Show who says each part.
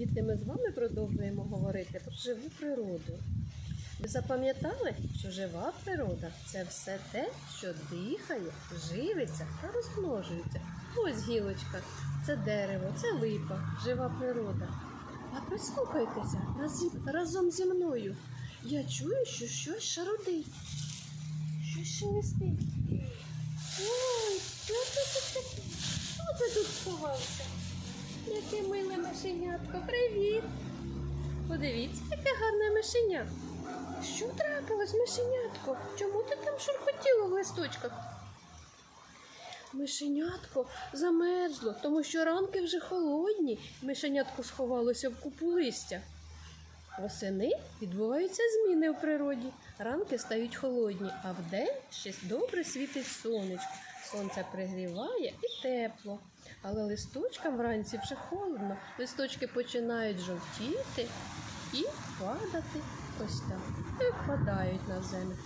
Speaker 1: Діти, ми з вами продовжуємо говорити про живу природу. Ви запам'ятали, що жива природа це все те, що дихає, живиться та розмножується. Ось гілочка, це дерево, це липа, жива природа. А прислухайтеся разом зі мною. Я чую, що щось шародить. Щось шелестить. Ой, що це таке? Хто це тут сховався? Яке миле мишенятко, привіт! Подивіться, яке гарне мишенятко. Що трапилось, мишенятко? Чому ти там шурхотіло в листочках? Мишенятко замерзло, тому що ранки вже холодні. Мишенятко сховалося в купу листя. Восени відбуваються зміни в природі. Ранки стають холодні, а вдень ще добре світить сонечко. Сонце пригріває і тепло. Але листочкам вранці вже холодно. Листочки починають жовтіти і падати ось так. І впадають на землю.